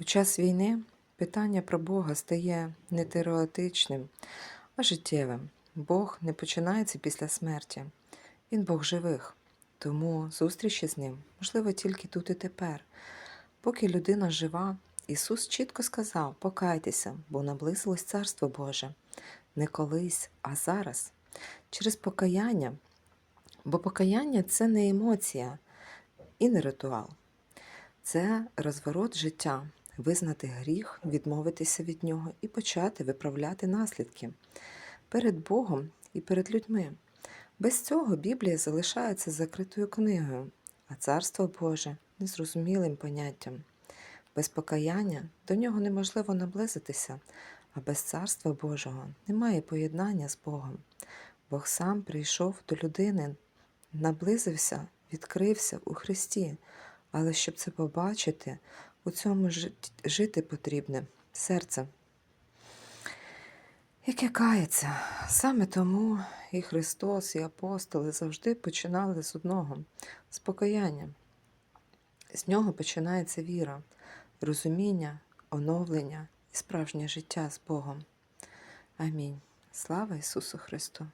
У час війни питання про Бога стає не теоретичним, а життєвим. Бог не починається після смерті. Він Бог живих. Тому зустрічі з ним можливо тільки тут і тепер. Поки людина жива, Ісус чітко сказав: покайтеся, бо наблизилось Царство Боже. Не колись, а зараз. Через покаяння. Бо покаяння це не емоція і не ритуал. Це розворот життя, визнати гріх, відмовитися від нього і почати виправляти наслідки перед Богом і перед людьми. Без цього Біблія залишається закритою книгою, а Царство Боже незрозумілим поняттям. Без покаяння до нього неможливо наблизитися, а без Царства Божого немає поєднання з Богом. Бог сам прийшов до людини, наблизився, відкрився у Христі, але щоб це побачити, у цьому жити потрібне серце, яке кається. Саме тому і Христос, і апостоли завжди починали з одного з покаяння. З нього починається віра, розуміння, оновлення і справжнє життя з Богом. Амінь. Слава Ісусу Христу!